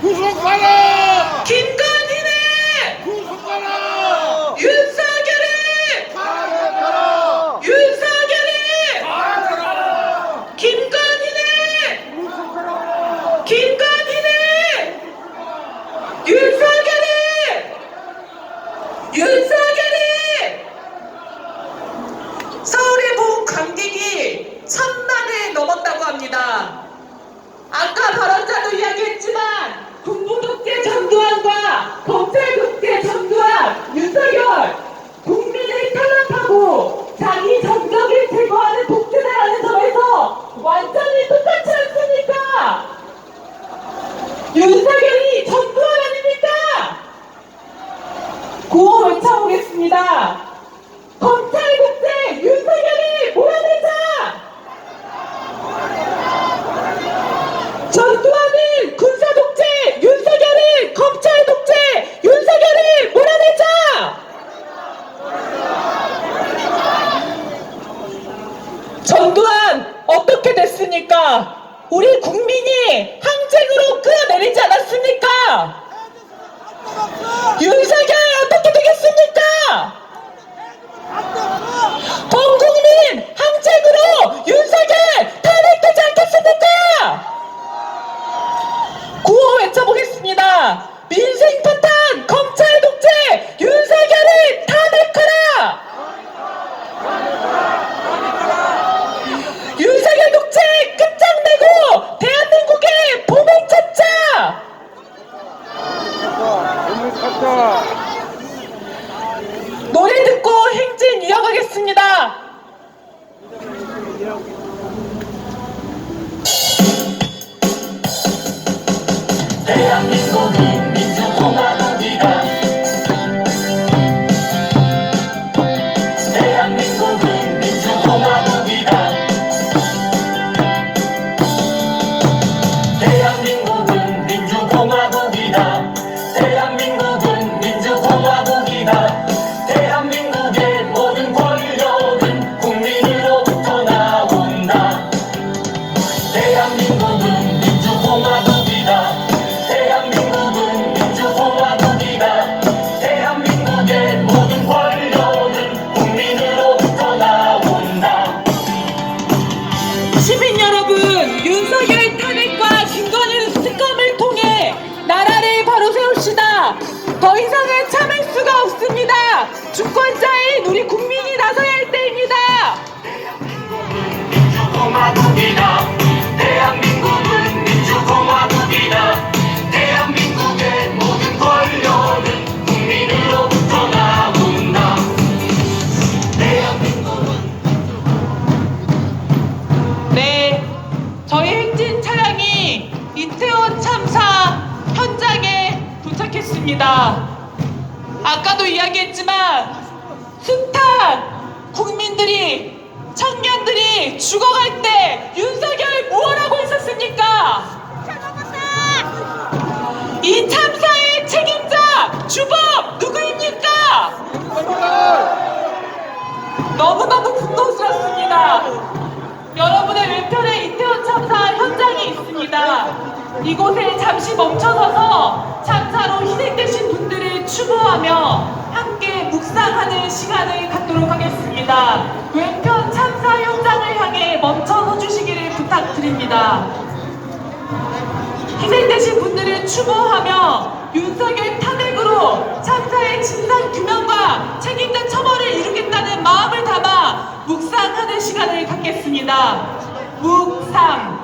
구속하라! 김건희는 구속하라! 윤석열을 가라! 윤석열을 가라! 김건희는 구속하라! 김건희는 윤석열을 윤석열을 서울의 본 관객이 천만을 넘었다고 합니다. 아까 발언자도 이야기했지만 국무독재 전두환과 검찰독재 전두환 윤석열 국민을 탄압하고 자기 정적을 제거하는 독재자라는 점에서 완전히 똑같지 않습니까? 윤석열이 전두환 아닙니까? 구호 외쳐보겠습니다. 검찰 독재 윤석열이 몰아내자! 전두환은 군사 독재, 윤석열은 검찰 독재, 윤석열을 몰아내자! 어떻게 됐습니까? 우리 국민이 항쟁으로 끌어내리지 않았습니까? 윤석열 어떻게 되겠습니까? 도착했습니다. 아까도 이야기했지만 숱한 국민들이 청년들이 죽어갈 때 윤석열 뭘 하고 있었습니까? 이 참사의 책임자 주범 누구입니까? 너무나도 분노스럽습니다. 여러분의 왼편에 이태원 참사 현장이 있습니다. 이곳에 잠시 멈춰서서 참 사로 희생되신 분들을 추모하며 함께 묵상하는 시간을 갖도록 하겠습니다. 왼편 참사 현장을 향해 멈춰 서 주시기를 부탁드립니다. 희생되신 분들을 추모하며 윤석열 탄핵으로 참사의 진상 규명과 책임자 처벌을 이루겠다는 마음을 담아 묵상하는 시간을 갖겠습니다. 묵상.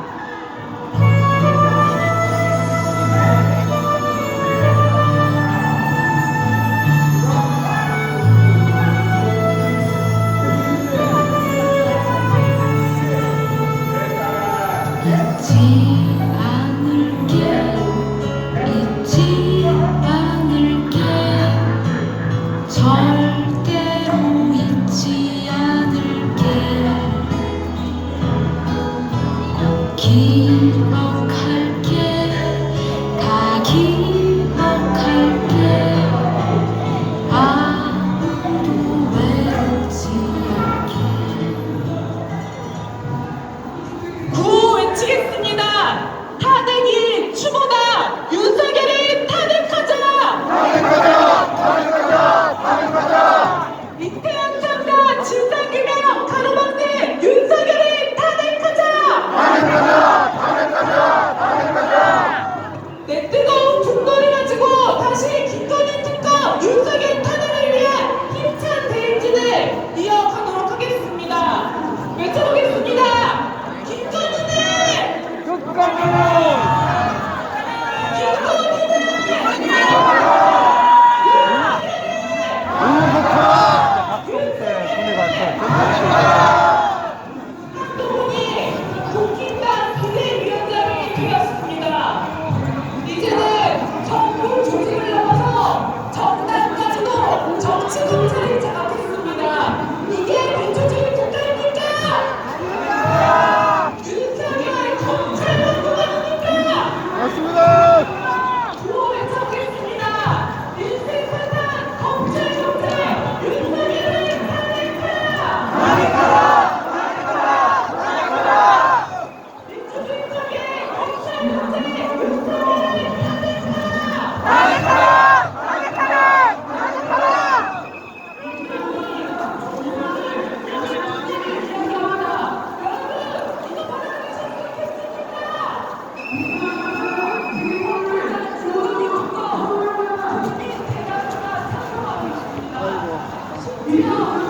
Yeah.